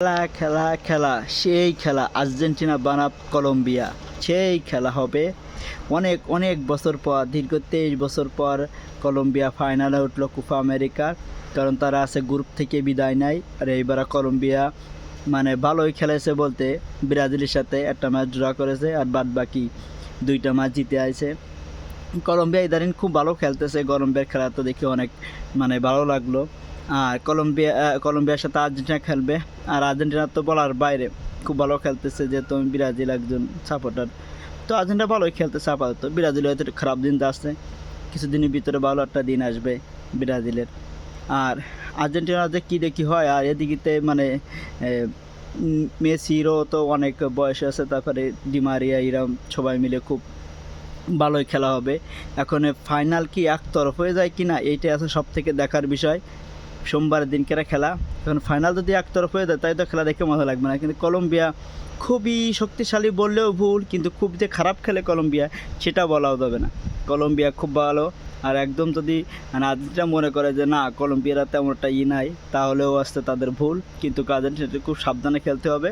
খেলা খেলা খেলা, সেই খেলা আর্জেন্টিনা বানাব কলম্বিয়া। সেই খেলা হবে। অনেক অনেক বছর পর, দীর্ঘ তেইশ বছর পর কলম্বিয়া ফাইনালে উঠল কুফা আমেরিকার কারণ তারা আছে গ্রুপ থেকে বিদায় নেয়। আর এইবার কলম্বিয়া মানে ভালোই খেলেছে বলতে ব্রাজিলের সাথে একটা ম্যাচ ড্র করেছে। আর বাদ বাকি দুইটা ম্যাচ জিতে আছে কলম্বিয়া ইদানিং খুব ভালো খেলতেছে। কলম্বিয়ার খেলা তো দেখে অনেক মানে ভালো লাগল। আর কলম্বিয়া কলম্বিয়ার সাথে আর্জেন্টিনা খেলবে। আর আর্জেন্টিনা তো বলার বাইরে, খুব ভালো খেলতেছে যেহেতু আমি ব্রাজিল একজন সাপোর্টার তো আর্জেন্টিনা ভালোই খেলতেছে আপাতত। ব্রাজিল হয়তো খারাপ দিন আসছে কিছুদিনের ভিতরে ভালো একটা দিন আসবে ব্রাজিলের। আর আর্জেন্টিনা যে কী দেখি হয়, আর এদিকে মানে মেসিরও তো অনেক বয়স আছে, তারপরে ডিমারিয়া ইরাম সবাই মিলে খুব ভালোই খেলা হবে। এখন ফাইনাল কি একতরফ হয়ে যায় কি না এইটাই আছে সব থেকে দেখার বিষয়। সোমবার দিনকেরা খেলা? এখন ফাইনাল যদি একতরফ হয়ে যায়, তাই তো খেলা দেখে মজা লাগবে না। কিন্তু কলম্বিয়া খুবই শক্তিশালী বললেও ভুল, কিন্তু খুব যে খারাপ খেলে কলম্বিয়া, সেটা বলাও যাবে না। কলম্বিয়া খুব ভালো, আর একদম যদি মানে আর্জেন্টিনা মনে করে যে না, কলম্বিয়ারা তেমন একটা ই নাই, তাহলেও আসতে তাদের ভুল। কিন্তু আর্জেন্টিনাকে খুব সাবধানে খেলতে হবে।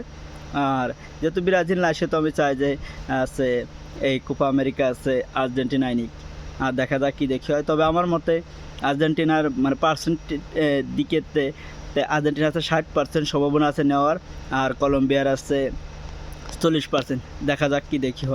আর যেহেতু ব্রাজিল না সে তো আমি চাই যে আছে এই কোপা আমেরিকা আছে আর্জেন্টিনায় নিক। আর দেখা যাক কী দেখি হয়। তবে আমার মতে আর্জেন্টিনার মানে পার্সেন্ট দিকে আর্জেন্টিনা আছে ষাট পার্সেন্ট সম্ভাবনা আছে নেওয়ার, আর কলম্বিয়ার আছে চল্লিশ পার্সেন্ট দেখা যাক কি দেখি